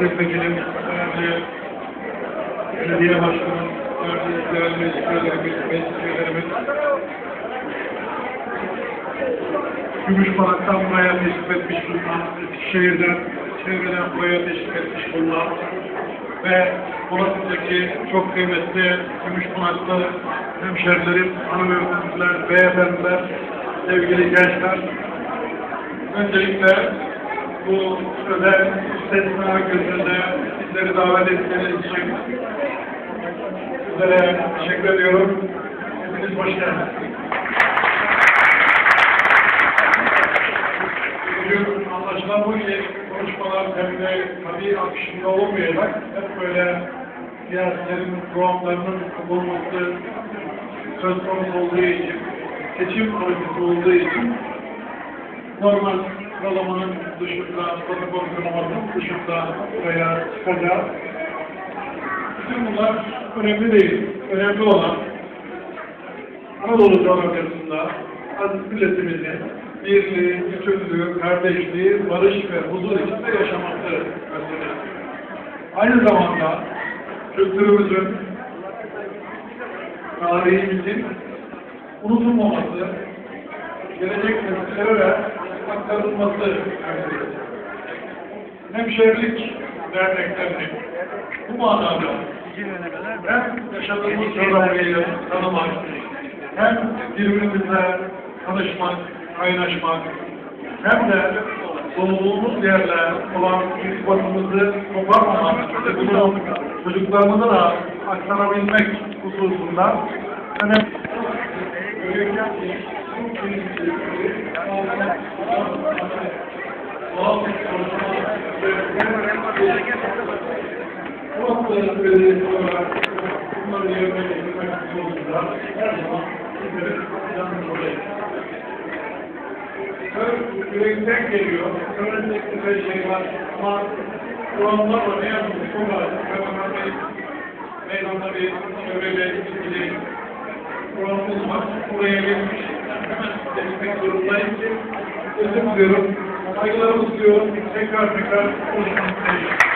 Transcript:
milletvekilim, değerli belediye başkanım, değerli değerli meclis üyelerimiz, meclis üyelerimiz, Gümüşbarak'tan buraya teşrif etmiş bulunan, Eskişehir'den, çevreden buraya teşrif etmiş bulunan ve Polatlı'daki çok kıymetli Gümüşbaraklı hemşerilerim, hanımefendiler, beyefendiler, sevgili gençler, öncelikle bu özel istisna gününde sizleri davet ettiğiniz için sizlere teşekkür ediyorum. Hepiniz hoş geldiniz. Bugün anlaşılan bu ki konuşmalar hem de tabii akışında olmayacak. Hep böyle siyasilerin programlarının bulunması söz konusu olduğu için, seçim projesi olduğu için normal sıralamanın dışında, protokol sıralamasının dışında buraya çıkacağız. Bütün bunlar önemli değil. Önemli olan Anadolu coğrafyasında aziz milletimizin birliği, bütünlüğü, kardeşliği, barış ve huzur içinde yaşaması meselesi. Aynı zamanda kültürümüzün, tarihimizin unutulmaması, gelecek nesillere aktarılması. Hemşehrilik derneklerinin bu manada hem yaşadığımız coğrafyayı tanımak, hem birbirimizle tanışmak, kaynaşmak, hem de doğduğumuz yerle olan irtibatımızı koparmamak ve bunu çocuklarımıza da aktarabilmek hususunda önemli. Bu yürekten geliyor, söylenecek güzel şey var ama Kur'an'da ne yazmış çok az. Peygamber Bey, meydanda bir çevreyle ilgili Kur'an'ımız var. Buraya gelmiş. Hemen destek zorundayım ki özür diliyorum. Saygılarımı sunuyorum. Tekrar tekrar konuşmak istedim.